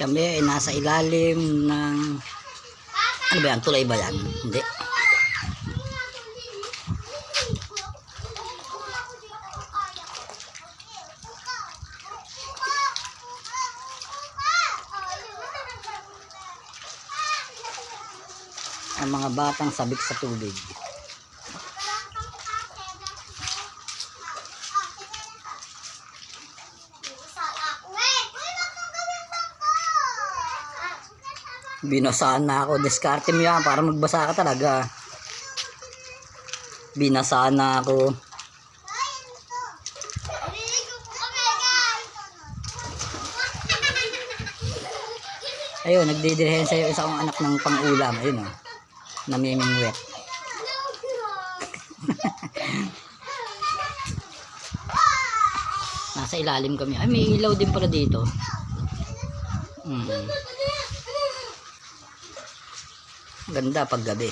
Kami ay nasa ilalim ng ano ba yan? Tulay ba yan? Hindi. Ang mga batang sabik sa tubig. Binasaan na ako. Diskarte mo yan para magbasa ka talaga. Binasaan na ako. Ayun, nagdidirehen sa'yo isa kong anak ng pang-ulam. Ayun o. Oh, namimingwet. Nasa ilalim kami. Ay, may ilaw din pala dito. Hmm. Ganda pag gabi.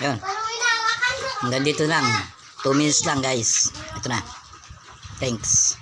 Ayun. Hanggang dito lang. 2 minutes lang guys. Ito na. Thanks.